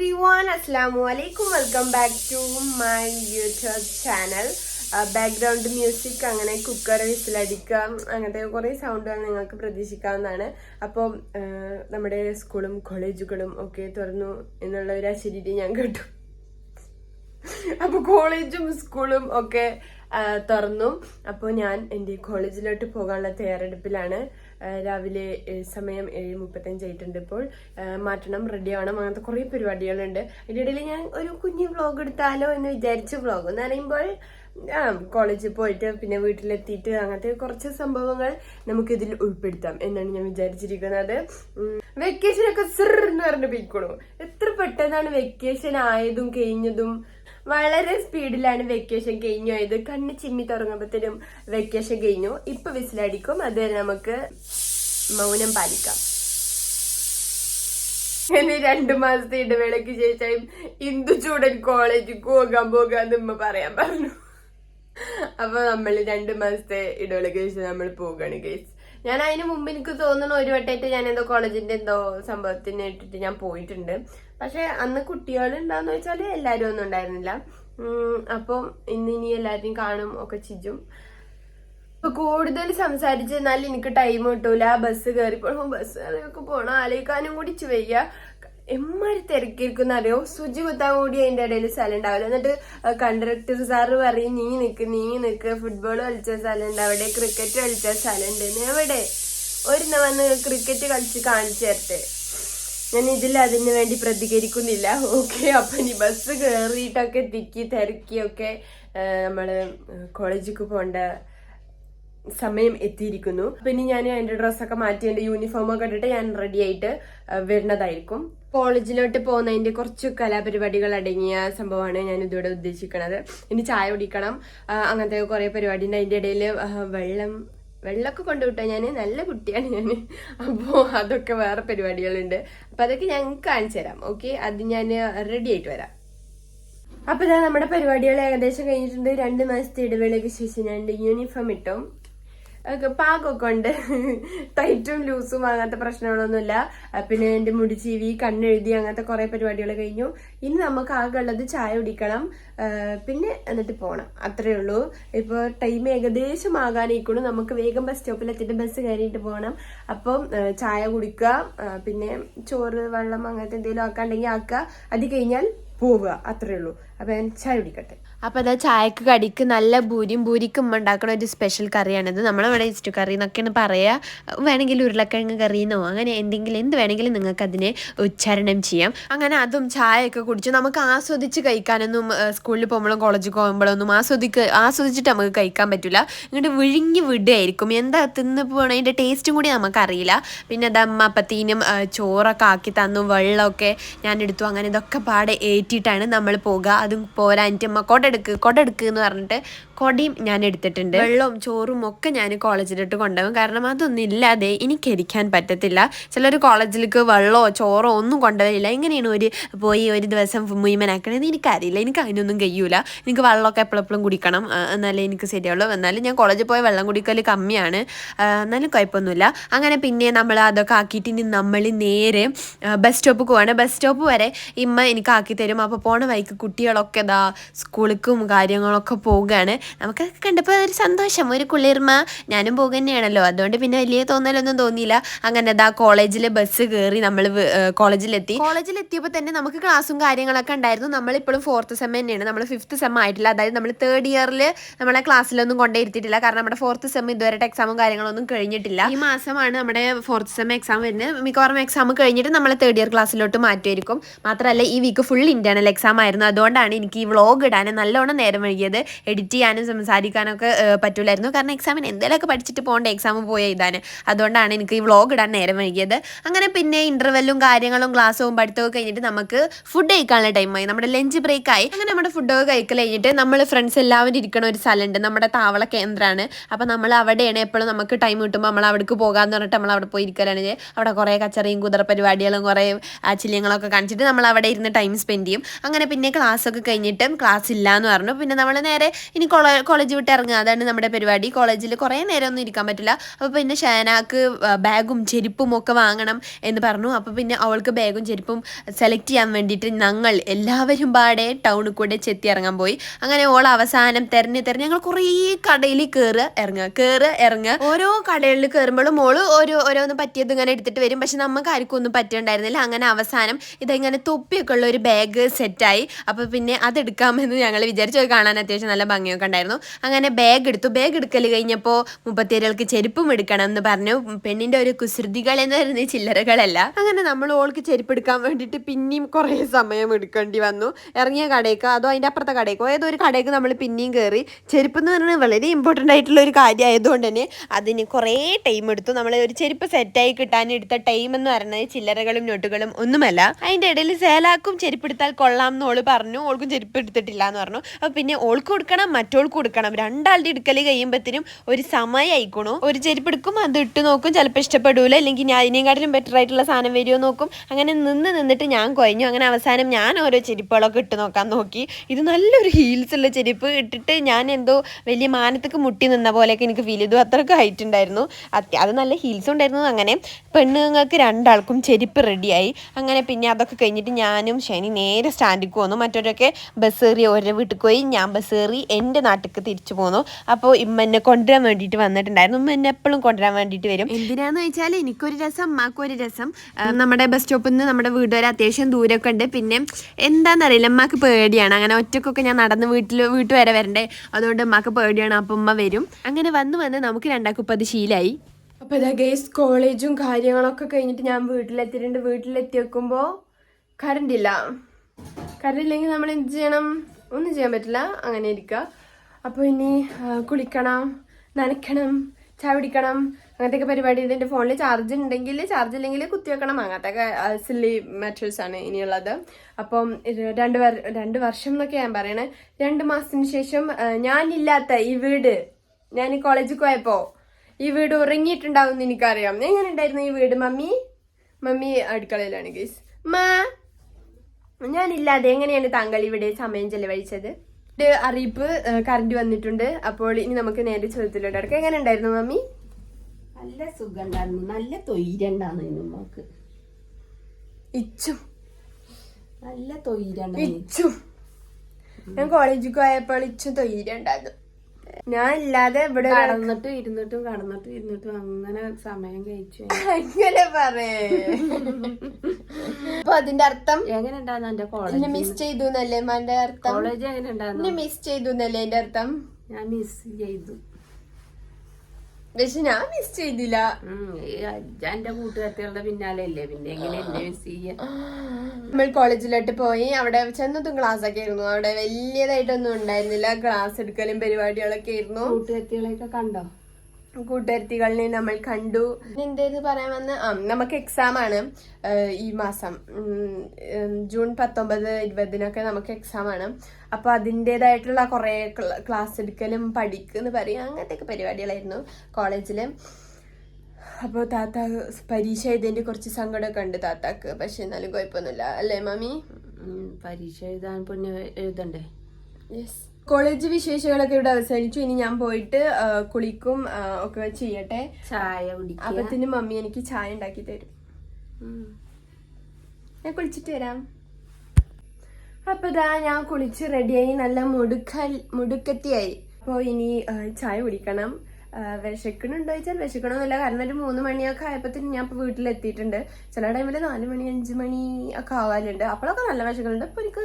Everyone അസ്സാമു അലൈക്കും welcome back to my YouTube channel background music അങ്ങനെ കുക്കർ വിസിലടിക്കാം അങ്ങനത്തെ കുറേ സൗണ്ടുകൾ നിങ്ങൾക്ക് പ്രതീക്ഷിക്കാവുന്നതാണ്. അപ്പോൾ ആ, നമ്മുടെ സ്കൂളും കോളേജുകളും ഒക്കെ തുറന്നു എന്നുള്ള ഒരു അശരീരി ഞാൻ കേട്ടു. അപ്പൊ കോളേജും സ്കൂളും ഒക്കെ ആ, തുറന്നു. അപ്പോൾ ഞാൻ എന്റെ കോളേജിലോട്ട് പോകാനുള്ള തയ്യാറെടുപ്പിലാണ്. രാവിലെ സമയം ഏഴ് മുപ്പത്തഞ്ച് ആയിട്ടുണ്ട് ഇപ്പോൾ. മാറ്റണം റെഡി ആവണം അങ്ങനത്തെ കുറേ പരിപാടികളുണ്ട്. അതിന്റെ ഇടയിൽ ഞാൻ ഒരു കുഞ്ഞു വ്ളോഗ് എടുത്താലോ എന്ന് വിചാരിച്ച് വ്ളോഗ് എന്ന് പറയുമ്പോൾ ആ കോളേജിൽ പോയിട്ട് പിന്നെ വീട്ടിലെത്തിയിട്ട് അങ്ങനത്തെ കുറച്ച് സംഭവങ്ങൾ നമുക്ക് ഇതിൽ ഉൾപ്പെടുത്താം എന്നാണ് ഞാൻ വിചാരിച്ചിരിക്കുന്നത്. വെക്കേഷനൊക്കെ സിർ എന്ന് പറഞ്ഞു പോയിക്കോളൂ. എത്ര പെട്ടെന്നാണ് വെക്കേഷൻ ആയതും കഴിഞ്ഞതും വളരെ സ്പീഡിലാണ് വെക്കേഷൻ കഴിഞ്ഞു. ആയത് കണ്ണ് ചിമ്മി തുറങ്ങുമ്പോഴത്തേനും വെക്കേഷൻ കഴിഞ്ഞു. ഇപ്പൊ വിസിലടിക്കും. അതുവരെ നമുക്ക് മൗനം പാലിക്കാം. ഇനി രണ്ടു മാസത്തെ ഇടവേളയ്ക്ക് ശേഷം ഇന്ദു ചൂടൻ കോളേജിൽ പോകാൻ പോകാന്ന് ഉമ്മ പറയാൻ പറഞ്ഞു. അപ്പൊ നമ്മൾ രണ്ടു മാസത്തെ ഇടവേളയ്ക്ക് ശേഷം നമ്മൾ പോകാണ് ഗേസ് ഞാൻ അതിന് മുമ്പ് എനിക്ക് തോന്നുന്നു ഒരു വട്ടമായിട്ട് ഞാൻ എന്തോ കോളേജിന്റെ എന്തോ സംഭവത്തിന് ഇട്ടിട്ട് ഞാൻ പോയിട്ടുണ്ട്. പക്ഷെ അന്ന് കുട്ടികൾ ഉണ്ടാന്ന് വെച്ചാൽ എല്ലാരും ഒന്നും ഉണ്ടായിരുന്നില്ല. അപ്പം ഇന്ന് ഇനി എല്ലാവരെയും കാണും ഒക്കെ ചിജും. ഇപ്പൊ കൂടുതൽ സംസാരിച്ച് എന്നാൽ എനിക്ക് ടൈം കിട്ടൂല. ബസ് കയറി പോകണം ബസ് കയറിയൊക്കെ പോകണം ആലോചിക്കാനും കൂടി വയ്യ. എമ്മാരി തിരക്കിരിക്കുന്ന അറിയോ സുജി കുത്താൻ കൂടി അതിന്റെ ഇടയിൽ സ്ഥലം ഉണ്ടാവില്ല. എന്നിട്ട് കണ്ടക്ടർ സാറ് പറയും നീ നിക്ക് നീ നിക്ക്. ഫുട്ബോൾ കളിച്ച സ്ഥലമുണ്ട് അവിടെ ക്രിക്കറ്റ് കളിച്ച സ്ഥലമുണ്ട് എവിടെ? ഒരു വന്ന് ക്രിക്കറ്റ് കളിച്ച് കാണിച്ചു തരട്ടെ. ഞാൻ ഇതിൽ അതിന് വേണ്ടി പ്രതികരിക്കുന്നില്ല. ഓക്കെ അപ്പൊ ഇനി ബസ് കയറിയിട്ടൊക്കെ തിക്കി തിരക്കിയൊക്കെ നമ്മൾ കോളേജിലേക്ക് പോണ്ട സമയം എത്തിയിരിക്കുന്നു. പിന്നെ ഞാൻ എന്റെ ഡ്രസ്സൊക്കെ മാറ്റി എന്റെ യൂണിഫോം ഒക്കെ ഇട്ടിട്ട് ഞാൻ റെഡി ആയിട്ട് വരുന്നതായിരിക്കും. കോളേജിലോട്ട് പോകുന്നതിന്റെ കുറച്ച് കലാപരിപാടികൾ അടങ്ങിയ സംഭവമാണ് ഞാൻ ഇതിവിടെ ഉദ്ദേശിക്കുന്നത് ഇനി ചായ കുടിക്കണം. അങ്ങനത്തെ കുറേ പരിപാടി ഉണ്ട് അതിന്റെ ഇടയിൽ വെള്ളം വെള്ളമൊക്കെ കൊണ്ടുവിട്ടാൽ ഞാൻ നല്ല കുട്ടിയാണ് ഞാൻ അപ്പോൾ അതൊക്കെ വേറെ പരിപാടികളുണ്ട്. അപ്പോൾ അതൊക്കെ ഞാൻ കാണിച്ചു തരാം. ഓക്കെ? അത് ഞാൻ റെഡി ആയിട്ട് വരാം. അപ്പൊ ഇതാ നമ്മുടെ പരിപാടികൾ ഏകദേശം കഴിഞ്ഞിട്ടുണ്ട്. രണ്ട് മാസത്തെ ഇടവേളയ്ക്ക് ശേഷം ഞാൻ യൂണിഫോം ഇട്ടു. ഒക്കെ പാകമൊക്കെ ഉണ്ട് ടൈറ്റും ലൂസും അങ്ങനത്തെ പ്രശ്നങ്ങളൊന്നുമില്ല. പിന്നെ എന്റെ മുടി ചീവി കണ്ണെഴുതി അങ്ങനത്തെ കുറെ പരിപാടികൾ കഴിഞ്ഞു. ഇനി നമുക്ക് ആകെ ഉള്ളത് ചായ കുടിക്കണം. പിന്നെ എന്നിട്ട് പോകണം അത്രേ ഉള്ളൂ. ഇപ്പോൾ ടൈം ഏകദേശം ആകാനായിക്കൊണ്ട് നമുക്ക് വേഗം ബസ് സ്റ്റോപ്പിൽ എത്തിയിട്ട് ബസ് കയറിയിട്ട് പോകണം. അപ്പം ചായ കുടിക്കുക. പിന്നെ ചോറ് വെള്ളം അങ്ങനത്തെ എന്തെങ്കിലും ആക്കാണ്ടെങ്കിൽ ആക്കുക. അത് കഴിഞ്ഞാൽ പോവുക. അത്രേ ഉള്ളൂ. അപ്പൊ ഞാൻ ചായ കുടിക്കട്ടെ. അപ്പൊ അതാ ചായക്ക് കടിക്ക് നല്ല ഭൂരിയും ഭൂരിക്കും ഉണ്ടാക്കുന്ന ഒരു സ്പെഷ്യൽ കറിയാണിത്. നമ്മളിവിടെ ഇസ്റ്റു കറി എന്നൊക്കെയാണ് പറയാ. വേണമെങ്കിൽ ഉരുളക്കിഴങ്ങ് കറിയെന്നോ അങ്ങനെ എന്തെങ്കിലും എന്ത് വേണമെങ്കിലും നിങ്ങൾക്ക് അതിനെ ഉച്ചാരണം ചെയ്യാം. അങ്ങനെ അതും ചായയൊക്കെ കുടിച്ച് നമുക്ക് ആസ്വദിച്ച് കഴിക്കാനൊന്നും സ്കൂളിൽ പോകുമ്പോഴും കോളേജിൽ പോകുമ്പോഴൊന്നും ആസ്വദിക്ക് ആസ്വദിച്ചിട്ട് നമുക്ക് കഴിക്കാൻ പറ്റില്ല ഇങ്ങോട്ട് വിഴുങ്ങി വിടുകയായിരിക്കും എന്താ തിന്ന് പോകണം അതിന്റെ ടേസ്റ്റും കൂടി നമുക്കറിയില്ല. പിന്നെ അത് അപ്പത്തീനും ചോറൊക്കെ ആക്കി തന്നു വെള്ളമൊക്കെ ഞാൻ എടുത്തു അങ്ങനെ ഇതൊക്കെ പാടെ ഏറ്റിട്ടാണ് നമ്മൾ പോകുക അതും എന്റെ അമ്മ കൊടെടുക്ക് കൊടെടുക്ക് എന്ന് പറഞ്ഞിട്ട് കൊടിയും ഞാൻ എടുത്തിട്ടുണ്ട്. വെള്ളവും ചോറും ഒക്കെ ഞാൻ കോളേജിലോട്ട് കൊണ്ടുപോകും. കാരണം അതൊന്നും ഇല്ലാതെ എനിക്ക് ഇരിക്കാൻ പറ്റത്തില്ല. ചിലർ കോളേജിലേക്ക് വെള്ളമോ ചോറോ ഒന്നും കൊണ്ടുവരില്ല. എങ്ങനെയാണ് ഒരു പോയി ഒരു ദിവസം മുയ്മനാക്കണമെന്ന് എനിക്കറിയില്ല. എനിക്ക് അതിനൊന്നും കഴിയൂല. എനിക്ക് വെള്ളമൊക്കെ എപ്പോഴെപ്പോഴും കുടിക്കണം. എന്നാലേ എനിക്ക് ശരിയുള്ളൂ എന്നാലും ഞാൻ കോളേജിൽ പോയി വെള്ളം കുടിക്കൽ കമ്മിയാണ്. എന്നാലും കുഴപ്പമൊന്നുമില്ല. അങ്ങനെ പിന്നെ നമ്മൾ അതൊക്കെ ആക്കിയിട്ട് ഇനി നമ്മൾ നേരെ ബസ് സ്റ്റോപ്പ് പോവാണ്. ബസ് സ്റ്റോപ്പ് വരെ ഇമ്മ എനിക്ക് ആക്കി തരും. അപ്പോൾ പോണ വഴിക്ക് കുട്ടികളൊക്കെ ഇതാ സ്കൂളിലേക്കും കാര്യങ്ങളൊക്കെ പോവുകയാണ്. നമുക്കൊക്കെ കണ്ടപ്പോൾ ഒരു സന്തോഷം. ഒരു കുളിർമ. ഞാനും പോകുക തന്നെയാണല്ലോ. അതുകൊണ്ട് പിന്നെ വലിയ തോന്നലൊന്നും തോന്നിയില്ല. അങ്ങനെ ഇതാ കോളേജിൽ ബസ് കയറി നമ്മൾ കോളേജിലെത്തി. കോളേജിലെത്തിയപ്പോൾ തന്നെ നമുക്ക് ക്ലാസ്സും കാര്യങ്ങളൊക്കെ ഉണ്ടായിരുന്നു. നമ്മളിപ്പോഴും ഫോർത്ത് സെം തന്നെയാണ്. നമ്മൾ ഫിഫ്ത്ത് സെം ആയിട്ടില്ല. അതായത് നമ്മൾ തേർഡ് ഇയറിൽ നമ്മളെ ക്ലാസ്സിലൊന്നും കൊണ്ടേരുത്തിയിട്ടില്ല കാരണം നമ്മുടെ ഫോർത്ത് സെം ഇതുവരെ എക്സാമും കാര്യങ്ങളൊന്നും കഴിഞ്ഞിട്ടില്ല. ഈ മാസമാണ് നമ്മുടെ ഫോർത്ത് സെം എക്സാം വരുന്നത്. മിക്കവാറും എക്സാം കഴിഞ്ഞിട്ട് നമ്മൾ തേർഡ് ഇയർ ക്ലാസ്സിലോട്ട് മാറ്റുമായിരിക്കും മാത്രമല്ല ഈ വീക്ക് ഫുൾ ഇന്റേണൽ എക്സാം ആയിരുന്നു. അതുകൊണ്ടാണ് എനിക്ക് ഈ വ്ളോഗ് ഇടാൻ നല്ലോണം നേരം വൈകിയത്. എഡിറ്റ് ചെയ്യാനും സംസാരിക്കാനൊക്കെ ഒക്കെ പറ്റില്ലായിരുന്നു കാരണം എക്സാമിന് എന്തെങ്കിലുമൊക്കെ പഠിച്ചിട്ട് പോകേണ്ട? എക്സാം പോയി എഴുതാൻ അതുകൊണ്ടാണ് എനിക്ക് ഈ വ്ളോഗ് ഇടാൻ നേരം വൈകിയത്. അങ്ങനെ പിന്നെ ഇന്റർവെല്ലും കാര്യങ്ങളും ക്ലാസ്സും പഠിത്തവും കഴിഞ്ഞിട്ട് നമുക്ക് ഫുഡ് കഴിക്കാനുള്ള ടൈമായി നമ്മുടെ ലഞ്ച് ബ്രേക്ക് ആയി. അങ്ങനെ നമ്മുടെ ഫുഡൊക്കെ കഴിക്കൽ കഴിഞ്ഞിട്ട് നമ്മൾ ഫ്രണ്ട്സ് എല്ലാവരും ഇരിക്കുന്ന ഒരു സ്ഥലമുണ്ട്. നമ്മുടെ താവള കേന്ദ്രമാണ്. അപ്പോൾ നമ്മൾ അവിടെയാണ് എപ്പോഴും നമുക്ക് ടൈം കിട്ടുമ്പോൾ നമ്മൾ അവിടേക്ക് പോകാമെന്ന് പറഞ്ഞിട്ട് നമ്മൾ അവിടെ പോയി ഇരിക്കലാണ് അവിടെ കുറേ കച്ചറയും കുതിര പരിപാടികളും കുറേ ആച്ചില്യങ്ങളൊക്കെ കാണിച്ചിട്ട് നമ്മൾ അവിടെ ഇരുന്ന് ടൈം സ്പെൻഡ് ചെയ്യും. അങ്ങനെ പിന്നെ ക്ലാസ് ഒക്കെ കഴിഞ്ഞിട്ടും ക്ലാസ് ഇല്ല എന്ന് പറഞ്ഞു. പിന്നെ നമ്മൾ നേരെ ഇനി കോളേ- കോളേജ് വിട്ട് ഇറങ്ങുക. അതാണ് നമ്മുടെ പരിപാടി. കോളേജിൽ കുറേ നേരം ഒന്നും ഇരിക്കാൻ പറ്റില്ല. അപ്പോൾ പിന്നെ ഷാനാക്ക് ബാഗും ചെരുപ്പും ഒക്കെ വാങ്ങണം എന്ന് പറഞ്ഞു. അപ്പോൾ പിന്നെ അവൾക്ക് ബാഗും ചെരുപ്പും സെലക്ട് ചെയ്യാൻ വേണ്ടിയിട്ട് ഞങ്ങൾ എല്ലാവരും പാടെ ടൗണിൽ കൂടെ ചെത്തി ഇറങ്ങാൻ പോയി. അങ്ങനെ ഓൾ അവസാനം തെരഞ്ഞു തെരഞ്ഞ് ഞങ്ങൾ കുറേ കടയിൽ കയറുക ഇറങ്ങുക കയറുക ഇറങ്ങുക. ഓരോ കടകളിൽ കയറുമ്പോഴും മോൾ ഓരോ ഓരോന്ന് പറ്റിയത് ഇങ്ങനെ എടുത്തിട്ട് വരും. പക്ഷെ നമുക്ക് ആർക്കും ഒന്നും പറ്റുണ്ടായിരുന്നില്ല. അങ്ങനെ അവസാനം ഇതെങ്ങനെ തൊപ്പിയൊക്കെ ഉള്ള ഒരു ബാഗ് സെറ്റായി അപ്പോൾ പിന്നെ അതെടുക്കാമെന്ന് ഞങ്ങൾ വിചാരിച്ചു. കാണാൻ അത്യാവശ്യം നല്ല ഭംഗിയൊക്കെ ഉണ്ടായിരുന്നു. അങ്ങനെ ബാഗ് എടുത്തു. ബാഗ് എടുക്കൽ കഴിഞ്ഞപ്പോൾ മുപ്പത്തിയേഴുകൾക്ക് ചെരുപ്പും എടുക്കണം എന്ന് പറഞ്ഞു. പെണ്ണിന്റെ ഒരു കുസൃതികൾ എന്ന് പറയുന്നത് ചില്ലറകളല്ല. അങ്ങനെ നമ്മൾ ഓൾക്ക് ചെരുപ്പ് എടുക്കാൻ വേണ്ടിയിട്ട് പിന്നെയും കുറേ സമയം എടുക്കേണ്ടി വന്നു. ഇറങ്ങിയ കടയ്ക്ക് അതോ അതിന്റെ അപ്പുറത്തെ കടയ്ക്കോ ഏതോ ഒരു കടയ്ക്ക് നമ്മൾ പിന്നെയും കയറി ചെരുപ്പ് എന്ന് പറയുന്നത് വളരെ ഇമ്പോർട്ടന്റ് ആയിട്ടുള്ള ഒരു കാര്യം ആയതുകൊണ്ട് തന്നെ അതിന് കുറേ ടൈം എടുത്തു. നമ്മൾ ഒരു ചെരുപ്പ് സെറ്റായി കിട്ടാൻ എടുത്ത ടൈം എന്ന് പറയുന്നത് ചില്ലറകളും നോട്ടുകളും ഒന്നുമല്ല. അതിന്റെ ഇടയിൽ സേലാക്കും ചെരുപ്പ് എടുത്താൽ കൊള്ളാം എന്ന് ഓൾ പറഞ്ഞു. ഓൾക്കും ചെരുപ്പ് എടുത്തിട്ടില്ല എന്ന് പറഞ്ഞു. അപ്പോൾ പിന്നെ ഓൾക്ക് കൊടുക്കണം മറ്റോൾക്ക് കൊടുക്കണം. രണ്ടാളുടെ എടുക്കൽ കഴിയുമ്പോഴത്തേനും ഒരു സമയം ആയിക്കണു. ഒരു ചെരുപ്പ് എടുക്കും അത് ഇട്ട് നോക്കും. ചിലപ്പോൾ ഇഷ്ടപ്പെടൂല. അല്ലെങ്കിൽ ഞാൻ അതിനെക്കാട്ടിലും ബെറ്റർ ആയിട്ടുള്ള സാധനം വരുമോ നോക്കും. അങ്ങനെ നിന്ന് നിന്നിട്ട് ഞാൻ കുഴഞ്ഞു അങ്ങനെ അവസാനം ഞാൻ ഓരോ ചെരുപ്പുകളൊക്കെ ഇട്ട് നോക്കാൻ നോക്കി. ഇത് നല്ലൊരു ഹീൽസ് ഉള്ള ചെരുപ്പ് ഇട്ടിട്ട് ഞാൻ എന്തോ വലിയ മാനത്തേക്ക് മുട്ടി നിന്ന പോലെയൊക്കെ എനിക്ക് ഫീൽ ചെയ്തു. അത്രയ്ക്ക് ഹൈറ്റ് ഉണ്ടായിരുന്നു. അത് നല്ല ഹീൽസ് ഉണ്ടായിരുന്നു അങ്ങനെ. പെണ്ണുങ്ങൾക്ക് രണ്ടാൾക്കും ചെരുപ്പ് റെഡിയായി അങ്ങനെ പിന്നെ അതൊക്കെ കഴിഞ്ഞിട്ട് ഞാനും ശനി നേരെ സ്റ്റാൻഡിൽ വന്നു. മറ്റവരൊക്കെ ബസ് കയറി ഓരോ വീട്ടിൽ പോയി. ഞാൻ ബസ് കയറി എന്റെ നാട്ടിലേക്ക് തിരിച്ചു പോന്നു. അപ്പോൾ ഇമ്മ എന്നെ കൊണ്ടുവരാൻ വേണ്ടിയിട്ട് വന്നിട്ടുണ്ടായിരുന്നു. ഉമ്മ എന്നെ എപ്പോഴും കൊണ്ടുവരാൻ വേണ്ടിയിട്ട് വരും. എന്തിനാന്ന് വെച്ചാൽ എനിക്കൊരു രസം അമ്മക്കൊരു രസം. നമ്മുടെ ബസ് സ്റ്റോപ്പിൽ നിന്ന് നമ്മുടെ വീട് വരെ അത്യാവശ്യം ദൂരമൊക്കെ ഉണ്ട്. പിന്നെ എന്താണെന്നറിയില്ല അമ്മയ്ക്ക് പേടിയാണ്. അങ്ങനെ ഒറ്റക്കൊക്കെ ഞാൻ നടന്ന് വീട്ടിൽ വീട്ടു വരെ വരണ്ടേ. അതുകൊണ്ട് അമ്മയ്ക്ക് പേടിയാണ്. അപ്പം ഉമ്മ വരും. അങ്ങനെ വന്ന് വന്ന് നമുക്ക് രണ്ടാക്കും ഇപ്പം അത് ശീലായി. അപ്പൊ ഇതാ ഗേസ് കോളേജും കാര്യങ്ങളൊക്കെ കഴിഞ്ഞിട്ട് ഞാൻ വീട്ടിലെത്തിയിട്ടുണ്ട്. വീട്ടിലെത്തി വെക്കുമ്പോ കറണ്ട് ഇല്ല. കറണ്ട് നമ്മൾ എന്ത് ചെയ്യണം? ഒന്നും ചെയ്യാൻ പറ്റില്ല. അങ്ങനെ ഇരിക്കുക അപ്പോൾ ഇനി കുളിക്കണം നനയ്ക്കണം ചായ പിടിക്കണം അങ്ങനത്തെയൊക്കെ പരിപാടി. ഇതിന്റെ ഫോണിൽ ചാർജ് ഉണ്ടെങ്കിൽ ചാർജ് ഇല്ലെങ്കിൽ കുത്തി വെക്കണം. അങ്ങനത്തെ സില്ലി മെറ്റേഴ്സ് ആണ് ഇനിയുള്ളത്. അപ്പം രണ്ട് രണ്ട് വർഷം എന്നൊക്കെ ഞാൻ പറയണേ. രണ്ട് മാസത്തിന് ശേഷം ഞാനില്ലാത്ത ഈ വീട് ഞാൻ കോളേജിൽ പോയപ്പോ ഈ വീട് ഉറങ്ങിയിട്ടുണ്ടാവും എന്ന് എനിക്കറിയാം. എങ്ങനെ ഉണ്ടായിരുന്നു ഈ വീട് മമ്മി? മമ്മി അടുക്കളയിലാണ് ഗീസ് മാ ഞാനില്ലാതെ എങ്ങനെയാണ് താങ്കൾ ഇവിടെ സമയം ചെലവഴിച്ചത്? ഒരു അറിയിപ്പ് കറണ്ട് വന്നിട്ടുണ്ട്. അപ്പോൾ ഇനി നമുക്ക് നേരെ ചോദ്യത്തിലോട്ട് അടക്കം എങ്ങനെ ഉണ്ടായിരുന്നു മമ്മി? നല്ല സുഖം ഉണ്ടായിരുന്നു. നല്ല തൊയ്രണ്ടാന്ന് നമുക്ക് ഇച്ചും. നല്ല തൊയ്രണ്ടായിരുന്നു ഇച്ചും. ഞാൻ കോളേജിൽ പോയപ്പോൾ ഇച്ചും തൊയ്യുണ്ടായിരുന്നു ഞാൻ ഇല്ലാതെ ഇവിടെ കടന്നിട്ടും ഇരുന്നിട്ടും കടന്നിട്ടും ഇരുന്നിട്ടും അങ്ങനെ സമയം കഴിച്ചു. അങ്ങനെ പറയേ. അപ്പൊ അതിന്റെ അർത്ഥം? എങ്ങനെ ഉണ്ടായിരുന്നു എന്റെ കോളേജ് മിസ് ചെയ്തു എന്നല്ലേ അർത്ഥം? കോളേജ് എങ്ങനെ ഉണ്ടായിരുന്നു മിസ് ചെയ്തു എന്നല്ലേ എന്റെ അർത്ഥം? ഞാൻ മിസ് ചെയ്തു. പക്ഷെ ഞാൻ മിസ് ചെയ്തില്ല. എന്റെ കൂട്ടുകാരികളുടെ പിന്നാലെ അല്ലേ? പിന്നെ എങ്ങനെ എന്നെ മിസ് ചെയ്യാ നമ്മൾ കോളേജിലോട്ട് പോയി അവിടെ ചെന്നതും ക്ലാസ് ഒക്കെ ആയിരുന്നു. അവിടെ വലിയതായിട്ടൊന്നും ഉണ്ടായിരുന്നില്ല. ക്ലാസ് എടുക്കലും പരിപാടികളൊക്കെ ആയിരുന്നു. കൂട്ടുകാരികളെയൊക്കെ കണ്ടോ? കൂട്ടുകാരികളെ നമ്മൾ കണ്ടു. എന്തേന്ന് പറയാൻ വന്ന ആ നമുക്ക് എക്സാം ആണ്. ഈ മാസം ജൂൺ പത്തൊമ്പത് ഇരുപതിനൊക്കെ നമുക്ക് എക്സാം ആണ്. അപ്പൊ അതിന്റെതായിട്ടുള്ള കുറേ ക്ലാസ് എടുക്കലും പഠിക്കുന്ന പറയും അങ്ങനത്തെ പരിപാടികളായിരുന്നു കോളേജിൽ. അപ്പോൾ താത്ത പരീക്ഷ എഴുതിന്റെ കുറച്ച് സങ്കടമൊക്കെ ഉണ്ട് താത്താക്ക്. പക്ഷെ എന്നാലും കുഴപ്പമൊന്നുമില്ല. അല്ലേ മമ്മി പരീക്ഷ എഴുതാൻ പിന്നെ എഴുതണ്ടേ? യെസ് കോളേജ് വിശേഷങ്ങളൊക്കെ ഇവിടെ അവസാനിച്ചു. ഇനി ഞാൻ പോയിട്ട് കുളിക്കും ഒക്കെ ചെയ്യട്ടെ. ചായ കുടിക്കും അപ്പത്തിന് മമ്മി എനിക്ക് ചായ ഉണ്ടാക്കി തരും. ഞാൻ കുളിച്ചിട്ട് വരാം. അപ്പൊ ഇതാ ഞാൻ കുളിച്ച് റെഡിയായി നല്ല മുടുക്കൽ മുടുക്കത്തിയായി. അപ്പോൾ ഇനി ചായ കുടിക്കണം. വിശക്കണുണ്ടോ ചോദിച്ചാൽ വിശക്കണമെന്നില്ല കാരണം ഒരു മൂന്ന് മണിയൊക്കെ ആയപ്പോഴത്തേനും ഞാൻ ഇപ്പോൾ വീട്ടിലെത്തിയിട്ടുണ്ട്. ചില ടൈമിൽ നാല് മണി അഞ്ച് മണി ഒക്കെ ആവാറുണ്ട് അപ്പോഴൊക്കെ നല്ല വിശക്കുന്നുണ്ട്. അപ്പോൾ എനിക്ക്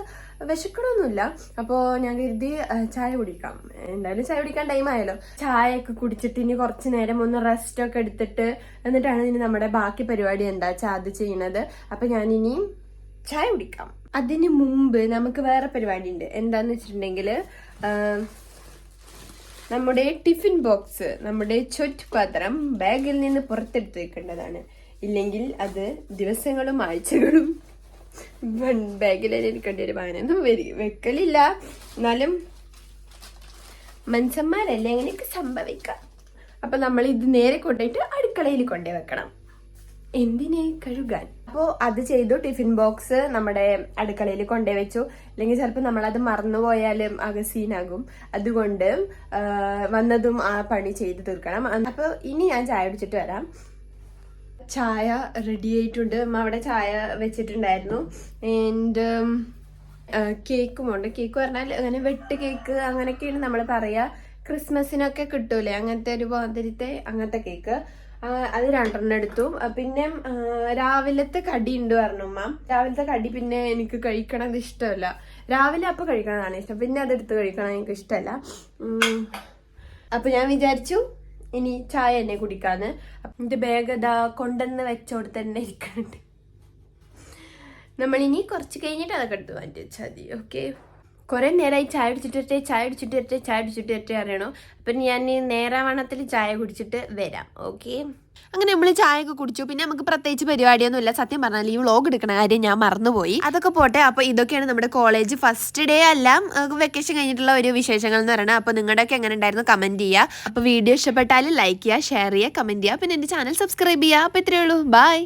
വിശക്കണമൊന്നുമില്ല അപ്പോൾ ഞാൻ കരുതി ചായ കുടിക്കാം. എന്തായാലും ചായ കുടിക്കാൻ ടൈം ആയല്ലോ. ചായയൊക്കെ കുടിച്ചിട്ട് ഇനി കുറച്ച് നേരം ഒന്ന് റെസ്റ്റ് ഒക്കെ എടുത്തിട്ട് എന്നിട്ടാണ് ഇനി നമ്മുടെ ബാക്കി പരിപാടി എന്താ അത് ചെയ്യണത്. അപ്പം ഞാനിനി ചായ കുടിക്കാം. അതിന് മുമ്പ് നമുക്ക് വേറെ പരിപാടി ഉണ്ട്. എന്താന്ന് വെച്ചിട്ടുണ്ടെങ്കിൽ നമ്മുടെ ടിഫിൻ ബോക്സ് നമ്മുടെ ചുറ്റുപാത്രം ബാഗിൽ നിന്ന് പുറത്തെടുത്ത് വെക്കേണ്ടതാണ്. ഇല്ലെങ്കിൽ അത് ദിവസങ്ങളും ആഴ്ചകളും ബാഗിൽ എടുക്കേണ്ടി ഒരു വരി- വെക്കലില്ല. എന്നാലും മനുഷ്യന്മാരല്ലേ അങ്ങനെയൊക്കെ സംഭവിക്കാം. അപ്പൊ നമ്മൾ ഇത് നേരെ കൊണ്ടുപോയിട്ട് അടുക്കളയിൽ കൊണ്ടേ വെക്കണം. എന്തിനെ കഴുകാൻ? അപ്പോൾ അത് ചെയ്തു ടിഫിൻ ബോക്സ് നമ്മുടെ അടുക്കളയിൽ കൊണ്ടുപോയി വെച്ചു അല്ലെങ്കിൽ ചിലപ്പോൾ നമ്മളത് മറന്നുപോയാലും ആകെ സീനാകും. അതുകൊണ്ട് വന്നതും ആ പണി ചെയ്തു തീർക്കണം. അപ്പോൾ ഇനി ഞാൻ ചായ കുടിച്ചിട്ട് വരാം. ചായ റെഡി ആയിട്ടുണ്ട്. അവിടെ ചായ വെച്ചിട്ടുണ്ടായിരുന്നു. ആൻഡ് കേക്കും ഉണ്ട്. കേക്ക് പറഞ്ഞാൽ അങ്ങനെ വെട്ട് കേക്ക് അങ്ങനെയൊക്കെയാണ് നമ്മൾ പറയുക ക്രിസ്മസിനൊക്കെ കിട്ടൂലേ? അങ്ങനത്തെ ഒരു മാതിരിത്തെ അങ്ങനത്തെ കേക്ക് അത് രണ്ടെണ്ണം എടുത്തു. പിന്നെ രാവിലത്തെ കടി ഉണ്ട് പറഞ്ഞു അമ്മ രാവിലത്തെ കടി പിന്നെ എനിക്ക് കഴിക്കണത് ഇഷ്ടമല്ല. രാവിലെ അപ്പൊ കഴിക്കണതാണ് ഇഷ്ടം. പിന്നെ അതെടുത്ത് കഴിക്കണം എനിക്ക് ഇഷ്ടമല്ല. ഉം. അപ്പൊ ഞാൻ വിചാരിച്ചു ഇനി ചായ തന്നെ കുടിക്കാന്ന്. എന്റെ ബാഗ് ഇതാ കൊണ്ടുവന്ന് വെച്ചോട് തന്നെ ഇരിക്കണുണ്ട് നമ്മളിനി കുറച്ച് കഴിഞ്ഞിട്ട് അതൊക്കെ എടുത്ത് മാറ്റി വെച്ചാൽ മതി. ഓക്കെ കുറെ നേരമായി ചായ കുടിച്ചിട്ട് ചായ കുടിച്ചിട്ട് ചായ കുടിച്ചിട്ട് അറിയണോ. അപ്പം ഞാൻ നേരാവണത്തിൽ ചായ കുടിച്ചിട്ട് വരാം. ഓക്കെ? അങ്ങനെ നമ്മൾ ചായ ഒക്കെ കുടിച്ചു. പിന്നെ നമുക്ക് പ്രത്യേകിച്ച് പരിപാടിയൊന്നും ഇല്ല സത്യം പറഞ്ഞാൽ ഈ വ്ളോഗ് എടുക്കണ കാര്യം ഞാൻ മറന്നുപോയി. അതൊക്കെ പോട്ടെ. അപ്പോൾ ഇതൊക്കെയാണ് നമ്മുടെ കോളേജ് ഫസ്റ്റ് ഡേ അല്ല വെക്കേഷൻ കഴിഞ്ഞിട്ടുള്ള ഒരു വിശേഷങ്ങൾ എന്ന് പറയുന്നത് അപ്പോൾ നിങ്ങളുടെയൊക്കെ എങ്ങനെ ഉണ്ടായിരുന്നു കമന്റ് ചെയ്യുക അപ്പോൾ വീഡിയോ ഇഷ്ടപ്പെട്ടാൽ ലൈക്ക് ചെയ്യുക ഷെയർ ചെയ്യുക കമന്റ് ചെയ്യുക പിന്നെ എന്റെ ചാനൽ സബ്സ്ക്രൈബ് ചെയ്യുക അപ്പോൾ ഇത്രയേ ഉള്ളൂ. ബൈ